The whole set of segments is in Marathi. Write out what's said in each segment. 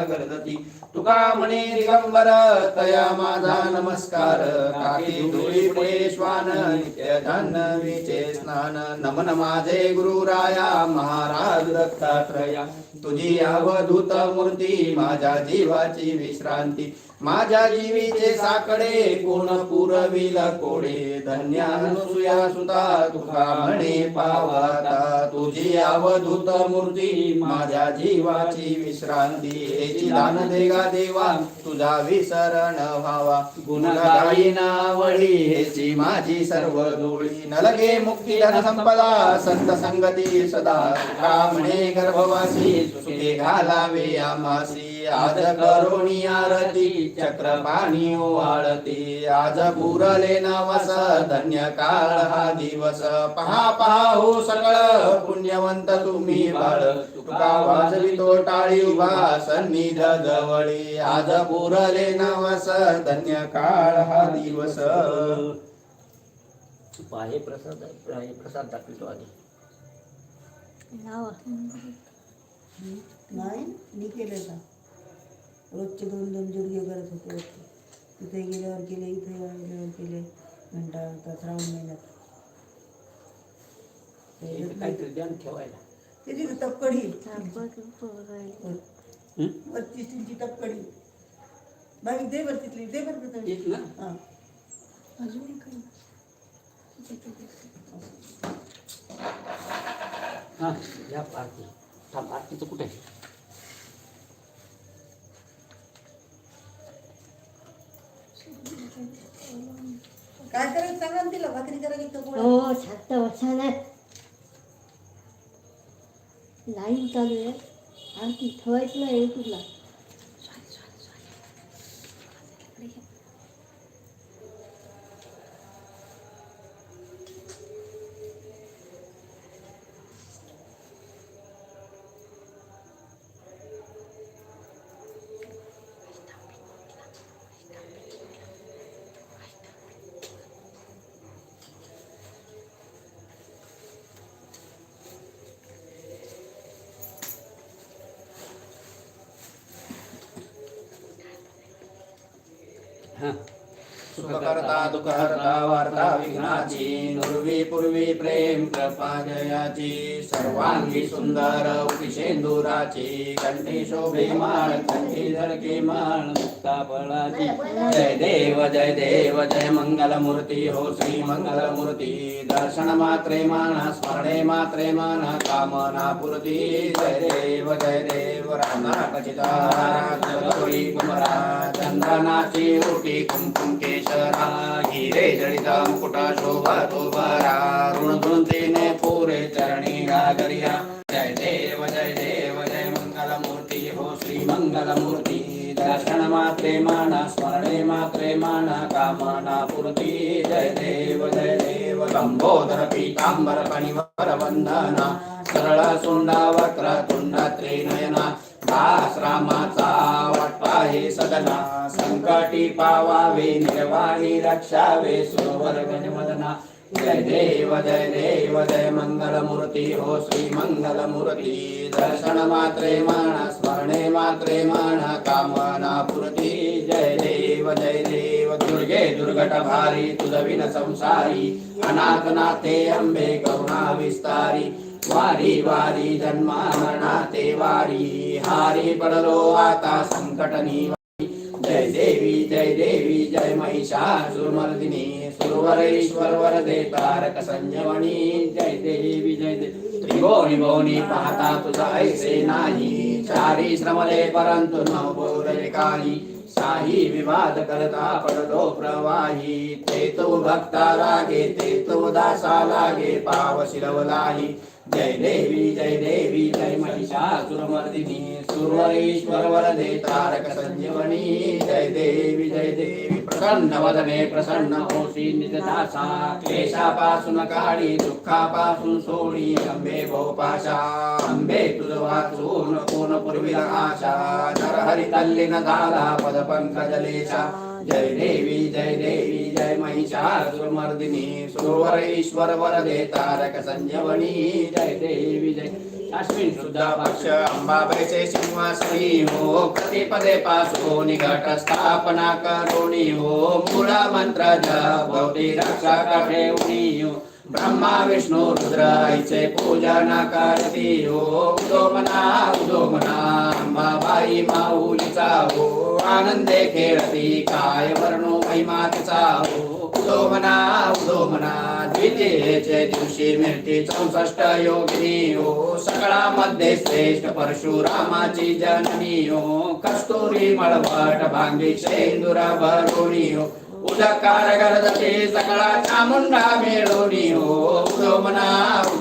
करदती। तुका म्हणे दिगंबर तया माझा नमस्कार। काकी धुळी पुढे श्वान नित्य जान्हवीचे स्नान। नमन माझे गुरुराया महाराज दत्तात्रया। तुझी अवधूत मूर्ती माझ्या जीवाची विश्रांती। माझ्या जीवीचे साकडे कोण पुरविल कोडे? धन्य अनुसुया सुता तुका म्हणे पावता. तुझी अवधूत मूर्ती माझ्या जीवाची विश्रांती. हेची दान देगा देवा तुझा विसरण व्हावा. गुणगाई नावळी हेची माझी सर्व डोळी नलगे मुक्ती धन संपदा संत संगती सदा. म्हणे गर्भवासी सुखे घालावे आमासी आज करुणी आरती चक्रपाणी ओवाळती. आज पुरले नवस धन्य काळ हा दिवस. पहा पहा हो सकळ पुण्यवंत तुम्ही बाळ. तुका वाजवितो टाळी उभा सन्निध जवळी. आज पुरले नवस धन्य काळ हा दिवस. पाहे प्रसाद आहे. प्रसाद दाखवितो आधी. नाही मी केलं का? रोजचे दोन दोन जुडगे करत होते रोजचे. तिथे गेल्यावर केले इथे गेल्यावर केले घंटा होता श्रावण महिन्यात त्याची तपकडी. हं? वरती स्टीलची तपकडी. बाकी दे बरं तिथली दे बरं तिथली. एक ना? हां. हा या आरती थांब आरतीचं कुठे आहे? काय करायचं? सांगा ना तिला. भाकरी करायची का पोळ्या? हो सात वर्षानं. लाईन चालू आहे. आरती ठेवायचं नाही युट्यूबला सुखकर्ता सुख वार्ता विघ्नाची नुर्वी पूर्वी प्रेम कृपा जयाची सर्वांगी सुंदर उपिशेंदुराची कंठी शोभे माळ कंठी धडके माळ मुक्ता बळाची. जय देव जय देव जय मंगल मूर्ती हो श्री मंगल मूर्ती दर्शन मात्रे माना स्मरणे मात्रे माना कामना पूर्ती. जय देव जय देव रामनाथचिता कुमरा चंद्रनाची ओटी कुमकुम केशरा हिरे जडिता मुकुटा शोभा तो बरा ऋण धुंतीने पुरे चरणी गागरिया जय देव जय देव जय मंगल मूर्ती हो श्री मंगल मूर्ती दर्शन मात्रे मान स्मरणे मात्रे मान कामना पूर्ती। जय देव जय देव लंबोदर पीतांबर कणिवर वंदना। सरळ सुंडा वक्र तुंड त्रिनयना आश्रमाचा वाटपा हे सदना. संकटी पावावे निर्वाणी रक्षावे सुरवर गजमदना जय देव जय देव जय मंगलमूर्ती. हो श्री मंगल दर्शन मात्रे मान स्मरणे मात्रे मान कामना पूर्ती. जय देव जय देव. दुर्गे दुर्घट भारी तुझविन संसारी. अनाथनाथे अंबे करुणा विस्तारी. वारी वारी जन्मा मरणाते वारी. हारी पडलो आता संकटनी जय देवी जय देवी जय महिषासुरमर्दिनी सुरवरेश्वर वरदे तारक संजवणी जय देवी जय देवी त्रिभुवनी भुवनी पाहता तुझा ऐसे नाही. चारी श्रमले परंतु न बोलले काही साही विवाद करता पडलो प्रवाही. ते तो भक्ता लागे ते तो दासा लागे पाव शिरवलाही. जय देवी जय देवी जय महिषासुरमर्दिनी सुरवरेश्वर वरदे तारक संजीवनी जय देवी जय देवी प्रसन्न वदने प्रसन्न होशी निजदासा। क्लेशापासून काढी दुःखापासून सोडी अंबे भोपाशा अंबे तुझ वाचून कोण पूर्वीला आशा। नर हरी तल्लीन झाला पद पंकजलेशा जय देवी जय देवी जय महिषासुरमर्दिनी सुरवरेश्वर वरदे तारक संजवनी जय देवी जय। अश्विन शुद्धा पक्ष अंबाबाईचे सिंहासनी हो प्रतिपदे पासो निघट स्थापना करुणी हो मूळ मंत्र जप भवती रक्षा ठेवणी हो ब्रह्मा विष्णू रुद्र आईचे पूजन करती हो उदो मना उदो मना अंबाबाई माऊलीचा हो आनंदे खेळती काय वर्णो महिमा तिचा हो. उदो म्हणा उदो म्हणा द्वितीयेचे दिवशी मिळती चौसष्ट योगिनी हो. सगळामध्ये श्रेष्ठ परशुरामाची जननी हो. कस्तुरी मळवट भांगी शेंदुर भरुणी हो. उदकार गरजते सकळा चामुंडा मेळोनी हो. उदो म्हणा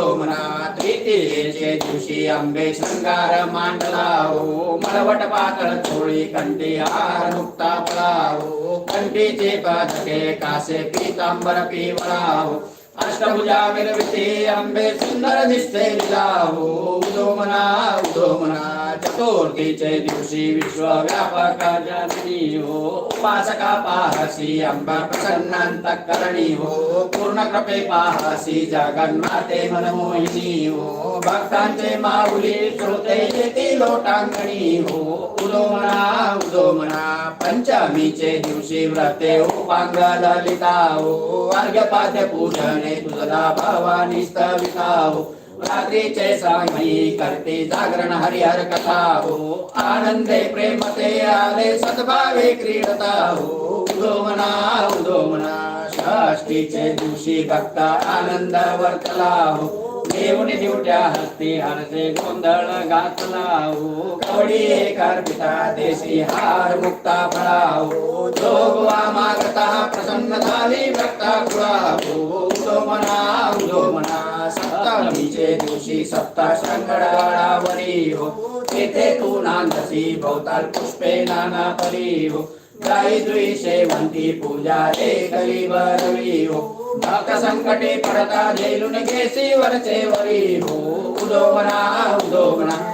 उदो मना दिवशी आंबे शृंगार मांडला हो. मळवट पातळ चोळी कंठी हार मुक्ता पळा हो. कंठीचे पदके कासे पीतांबर पिवळा हो. अष्टभुजा विरविते आंबे सुंदर दिसते लिला हो. उदो मना उदो मना चतुर्थीचे दिवशी विश्वव्यापक जननी हो उपासका पाहसी अंबा प्रसन्नांत करणी हो पूर्ण कृपे पाहसी जगन्माते मनमोहिनी हो भक्तांचे माऊली श्रोते येते लोटांगणी हो उदो म्हणा उदो म्हणा पंचमीचे दिवशी व्रते उपांग ललिता हो अर्घ्यपाद्य पूजने तुझला भवानी स्तविता हो रात्रीचे सांगी करते जागरण हरिहर कथा हो. आनंदे प्रेमते आले सद्भावे क्रीडता हो. उदो म्हणा उदो म्हणा षष्टीचे दिवशी भक्ता आनंद वर्तला हो. देवने दिवट्या हस्ती हरसे गोंधळ घातला हो. कवडी एक अर्पिता देशी हार मुक्ता फळा हो. जोगवा मागता प्रसन्न झाली भक्ता कुळा हो. उदो म्हणा उदो म्हणा सप्तमीचे दिवशी सप्ता शंकरावरी हो तेथे तू नांदसी भोवताल पुष्पे नाना परी हो गाई द्वी शेवंती पूजा रे करी बरवी हो भक्त संकटे पडता झेलून घेसी वरचे वरी हो उदो म्हणा उदो म्हणा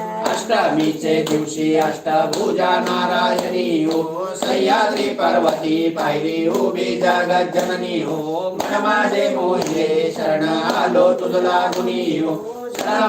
अष्टमीचे दिवशी अष्टभुजा नारायणी हो सह्याद्री पार्वती पायरी उभी जगत जननी हो माझे मोहिले शरण आलो तुझला गुणी हो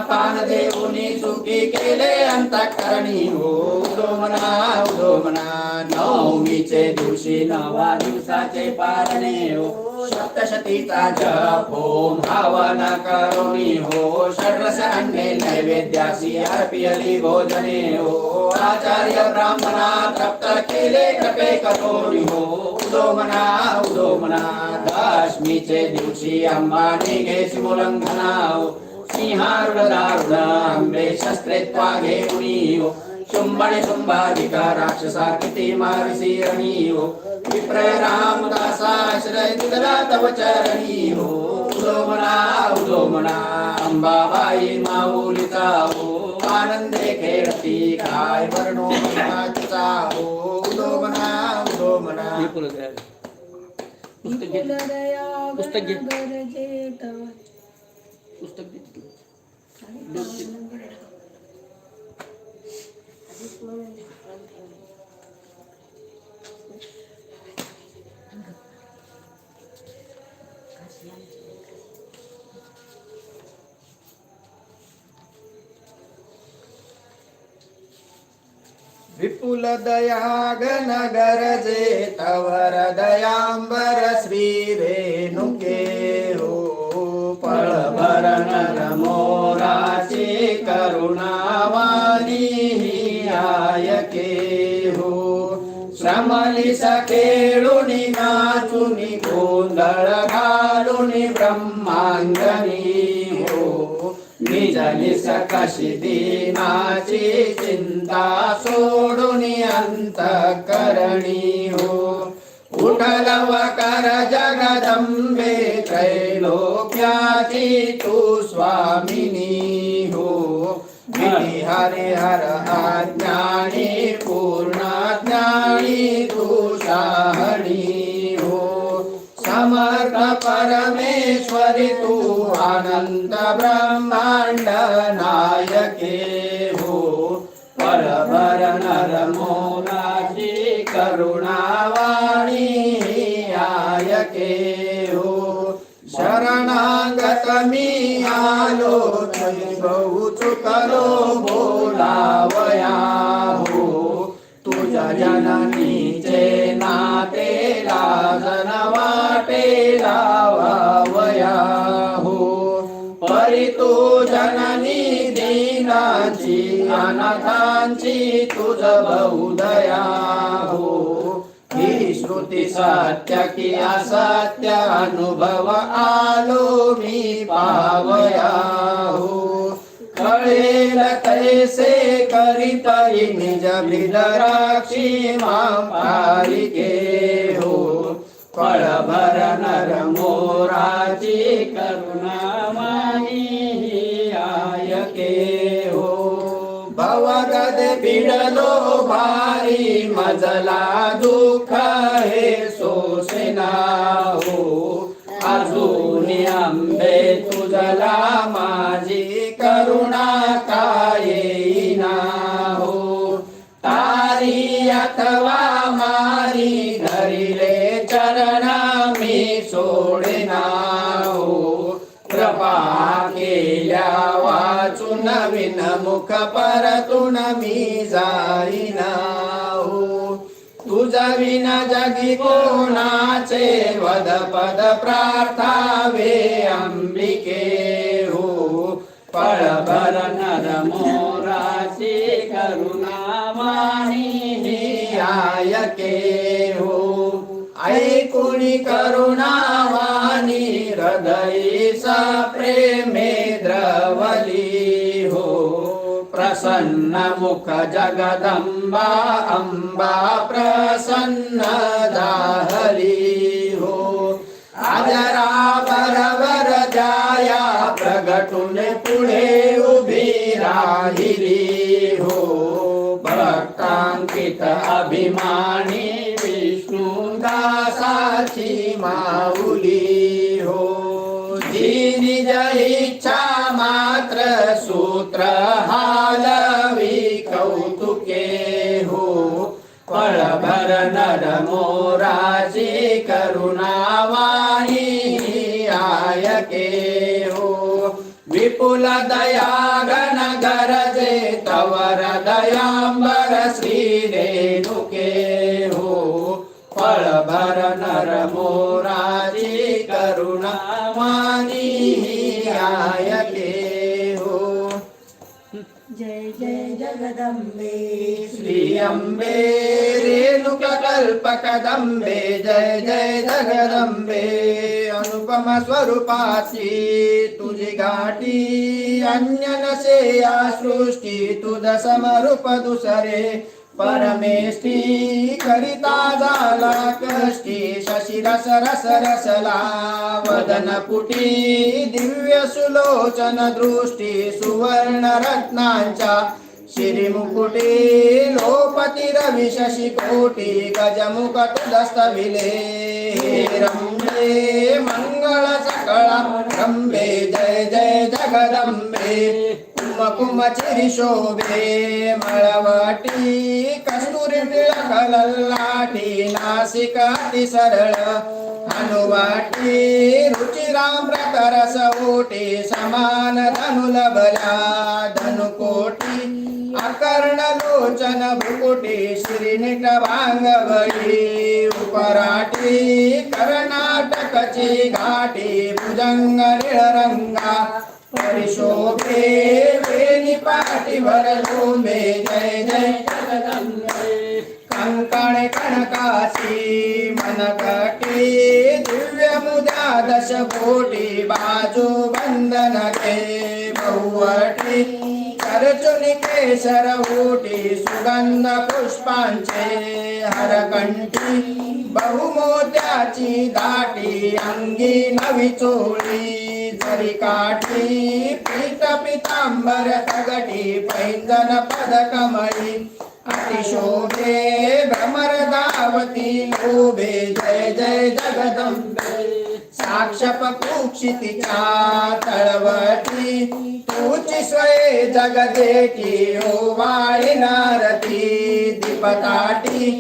पान देऊनी सुखी केले अंतकरणी हो उदो म्हणा उदो म्हणा नवमीचे दिवशी नवा दिवसाचे पारणे हो सप्तशतीचा जप ओम हवन करुणी हो षड्रस अन्ने नैवेद्यासी अर्पियली भोजने हो. आचार्य ब्राह्मणा तप्त केले कृपे करोनी हो. उदो मना उदो म्हणा दशमीचे दिवशी अंबानी घेसी मुलंघना हो. सिंहारुड दारुण आंबे शस्त्रे त्वागे हो शुंभणे शुंभाधिका राक्षसा किती मारिसी रणी हो विप्रय रामदासा आश्रय तुझला तव चरणी हो उदो म्हणा उदो म्हणा अंबाबाई माऊलीचा हो आनंदे खेळती काय वर्णो महिमाचा हो उदो म्हणा उदो म्हणा हे. पुस्तक घे पुस्तक घे. पुस्तक दे विपुल विपुल दयागन गरजे तवर दयांबर श्री श्रमली सखेळुनी नाचुनी गोंधळ घालुनी ब्रह्मांगणी हो निजली सकशी दीनाची चिंता सोडून अंत करणी हो उठलव कर जगदंबे त्रैलोक्याची तू स्वामिनी हो विधी हरे हर अज्ञानी पूर्ण ज्ञानी तू समर्थ परमेश्वरि तु अनन्त ब्रह्माण्ड नायके हो परवर नरमो राशि करुणावाणी आयके हो शरणागतमी आलोचन बहु करो बोलाव लावावया हो परितू जननी दीनाची अनाथांची तुझ बहुदया हो ही श्रुती सत्य की असत्य अनुभव आलो मी पावया हो कळेल कैसे करीत निज बिदराक्षी मापालिके हो फळभर नर मोराची करुणा माही आयके हो. भवगद बिडलो भारी मजला दुःख हे सोसेना हो अजून आंबे तुझला माझी करुणा कायेना हो तारी अथवा मारी नवीन विन मुख परतून मी जाईना तुझा तुझ जगी कोणाचे वद पद प्रार्थावे अंबिके हो फळभर नर मोराची करुणा वाणी आयके हो ऐकुणी करुणावाणी हृदय सा प्रेमे द्रवली प्रसन्न मुख जगदंबा अंबा प्रसन्न दाहली हो। आजरा बरबर जाया प्रगटून पुढे उभी राहिली हो। भक्तांकित अभिमानी विष्णू दासाची माऊली पळभर नर मोराची करुणावाणी आयके हो। विपुल दया गण गरजे तवर दयांबर श्री रेणुके हो। पळभर नर मोराजी करुणावाणी आयके जगदम्बे श्री अम्बे रेणुक जय जय जगदम्बे। अनुपम स्वरूपाची तुझी गाठी अन्य नसे या सृष्टी तुझ समरूप दुसरे परमेष्ठी करिता झाला कष्टी शशी रस रस रसला वदन पुटी दिव्य सुलोचन दृष्टी सुवर्ण रत्नांच्या श्री मुकुटे लोपति रवि शशि कोटि कोटी गजमुकट दस्तविले. विले रंबे मंगळ सकळा रंबे जय जय जगदम्बे कुम कुम चिरि शोभे मळवाटी कस्तुरी तिलक लल्लाटी नासिकाति सरळ. अनुवाटी रुचिराम रस ओटी समान धनु लभल्या धनुकोटी. कर्ण लोचन भुकुटी भांग भांगवळी उपराटी कर्नाटकची घाटी भुजंग निळरंगा. परिशोभे वेणी पाठी भर लोंबे जय जय जगदंबे. कंकणे कणकाशी मनकटी दिव्य मुदा दश कोटी बाजू बंधन के बहुवटी. करचुनी केसर ओटी सुगंध पुष्पांचे हरकंठी बहुमोत्याची दाटी अंगी नवी चोळी जरी काठी पीत पितांबर तगटी पैंजन पद कमळी अतिशोभे भ्रमर दावती लोभे जय जय जगदंबे. आक्षेप कुक्षितिका तळवटी तुची स्वये जगदेटी ओवाळी नारती दीपताटी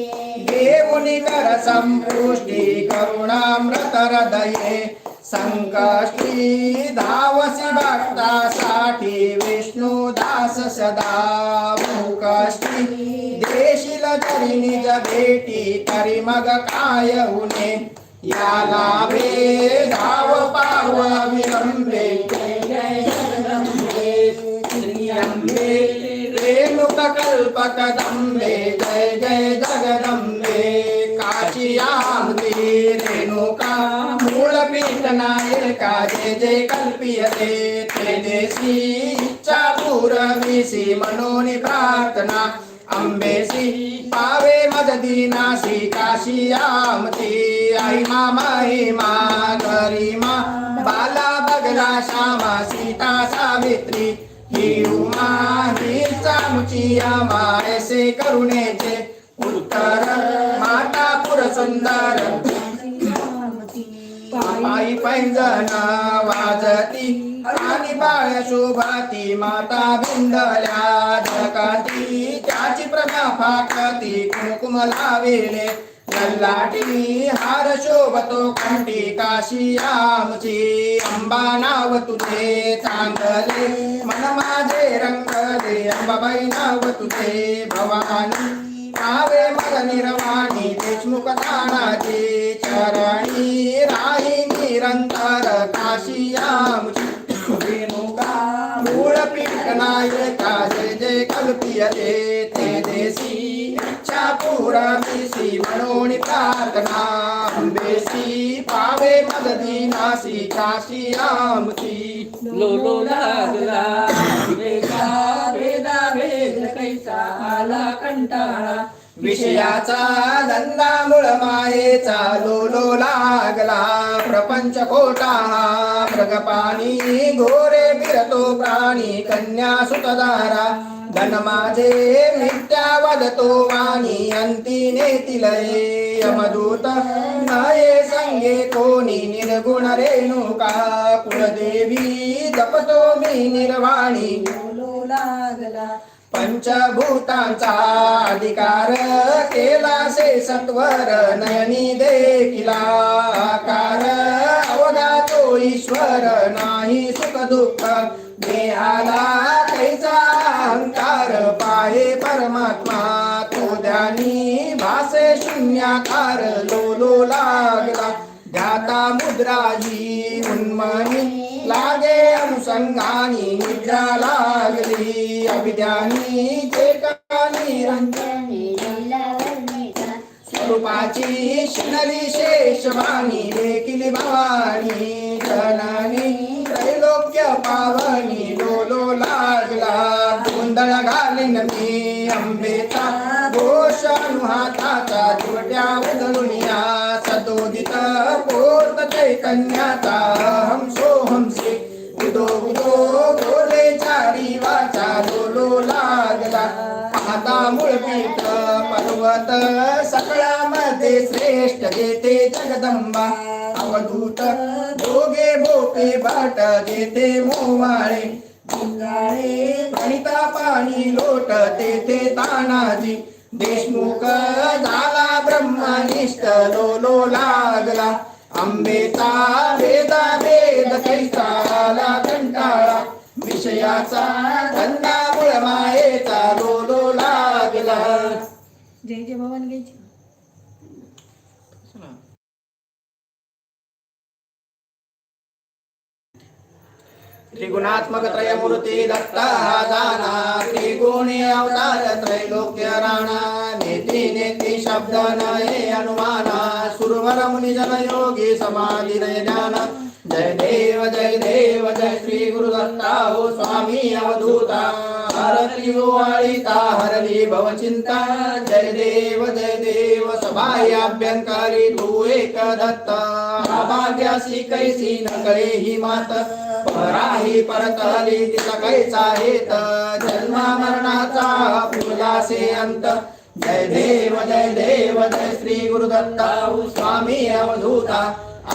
घेऊनी कर संपुष्टी करुणामृत हृदये. संकष्टी धावसी भक्तासाठी विष्णुदास सदा मुकष्टी देशील तरी निज भेटी तरी मग काय उने याला भे धाव पाव विलंबे जय जय जगदंबे श्री जय जय जगदंबे. काशियामती रेणुका मूलपीठ नायका जय जय कल्पियते. तेजसी इच्छा पूरविसी मनोनि प्रार्थना अंबेसी पावे मददीनासी काशियामती आई मा महिमा गरिमा बाला बगला श्यामा सीता सावित्री. ही उमा ही चामुची आमा ऐसे करुणेचे. उत्तर माता पुर सुंदर पायी पैंजना वाजती आणि बाळ शोभाती माता बिंदल्या जगाती. त्याची प्रभा फाकती कुंकुम लावेले. लल्लाटी हार शोभतो कंठी काशी आमची अंबा नाव तुझे चांदले मन माझे रंगले. अंबाबाई नाव तुझे भवानी. आवे मग निर्वाणी देशमुख तानाचे चरणी. राही निरंतर काशी आमची रेणुका मूळ पीठ नायका जय जय कल्पियते ते देशी इच्छा पुरविसी म्हणून प्रार्थना अंबेसी पावे मददीनासी काशी आमची लो लो लागला वेदा भेदा वेद कैसा आला कंटाळा विषयाचा धंदा मुळ मायेचा लोलो लागला. प्रपंच खोटा हा मृगपाणी घोरे फिरतो प्राणी कन्या सुतदारा धन माझे मिथ्या वदतो वाणी अंती नेतील यमदूत नये संगे कोणी निर्गुण रेणुका कुलदेवी जपतो मी निर्वाणी. बोलू लागला. पंचभूतांचा अधिकार केला से सत्वर नयनी देखिला आकार. अवघा तो ईश्वर नाही सुख दुःख देहाला कैचा अहंकार? पाहे परमात्मा तो ध्यानी भासे शून्याकार लोलो लागला. ध्याता मुद्राजी उन्मनी लागे अनुसंगानी निद्रा लागली. अभिध्यानी जे कानी रंजन स्वरूपाची शिनली शेषवाणी देखील भवानी जननी त्रैलोक्य पावनी लोलो लागला गोंधळ घालीन मी अंबेचा घोष अनुहाताचा छोट्या उधळुनिया सदोदित पोर्त चैतन्याचा हंसो हंसे उदो उदो गोर आता मूळ मूळपीठ पर्वत सकळामध्ये श्रेष्ठ देते जगदंबा. अवधूत दोघे भोपे बाट देते मोवाळे प्रणिता पाणी लोट देते तानाजी. देशमुख झाला ब्रह्मनिष्ठ लोलो लागला. आंबेचा वेदा वेद कैसा आला कंटाळा. विषयाचा धंदा मायेचा लोलो लागला. जय जय भवानी घ्यायची त्रिगुणात्मक त्रयमूर्ती दत्ता हा जाना. त्रिगुणी अवतार त्रैलोक्य राणा. नेती नेती शब्द नये अनुमाना. सुरवर मुनी जन योगी समाधी नय ज्ञान जय देव जय देव जय श्री गुरु दत्ता हो स्वामी अवधूता। हरली वाळीता हरली भवचिंता। जय देव जय देव सभायाभ्यंकारी तू एक दत्ता भाग्यासी कैसी न कळे ही मात। पराही परतली तिचा कैसा हेत जन्मा मरणाचा फुलासे अंत। जय देव जय देव जय श्री गुरुदत्ता स्वामी अवधूता।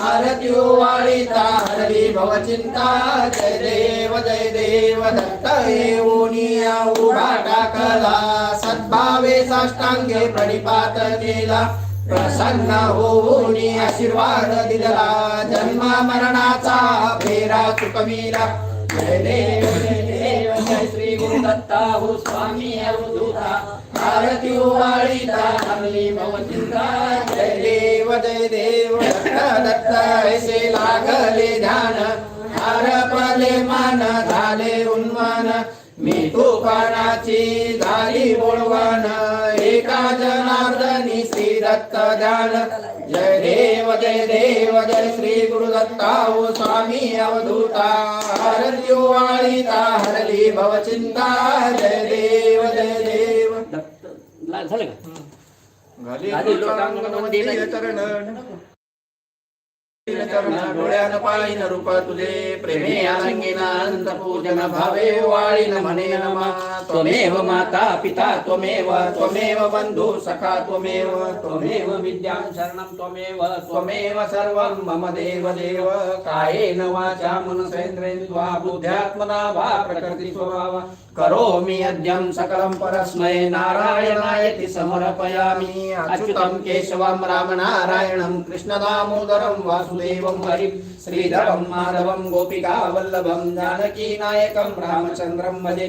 आरती वाळीता हरली भवचिंता जय देव जय देव दत्त येऊनिया उभा टाकला. सद्भावे साष्टांगे प्रणिपात केला. प्रसन्न होऊन आशीर्वाद दिला. जन्म मरणाचा फेरा चुकविला जय देव. दत्ता हो स्वामी अवधूता आरती ओवाळीता हरली भवचिंता जय देव जय देव ऐसे लागले ध्यान। आरपले मान झाले उन्मान। मी तुकाराची झाली बोळवान एका जनार्दनी श्री दत्त ध्यान. जय देव जय देव जय श्री गुरु दत्ता ओ स्वामी अवधूता. हरली वाळीता हरली भवचिंता जय देव जय देव. झालं का? घाली लोटांगणामध्ये लोटांगणामध्ये चरण चरण डोळ्यान पाळीन रूप तुझे प्रेमे आलंगीन अनंत पूजन भावे वाळीन म्हणे नमा। त्वमेव माता पिता त्वमेव त्वमेव बन्धु सखा त्वमेव त्वमेव विद्यां शरणं त्वमेव त्वमेव सर्वं मम देव देव कायेन वाचा मनसेन्द्रेन्द्वा बुद्ध्यात्मना वा प्रकृति स्वभाव। करोमि यज्ञं सकलं परस्मै नारायणायति समर्पयामि। अच्युतं केशवं रामनारायणं कृष्णदामोदरं वासुदेवं हरि श्रीधरं माधवं गोपिका वल्लभं जानकीनायकं रामचन्द्रं भजे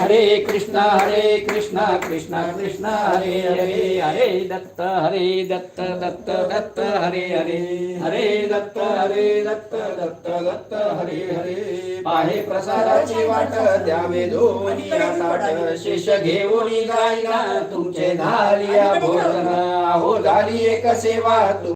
हरे कृष्ण हरे कृष्ण कृष्ण कृष्ण हरे हरे हरे दत्त हरे दत्त दत्त दत्त हरे हरे हरे दत्त हरे दत्त दत्त दत्त हरे हरे. पाहे प्रसादाची वाट द्यावे दोन्ही ताट शेष घेऊन गायला तुमचे झाली भोजन. अहो झाली एक सेवा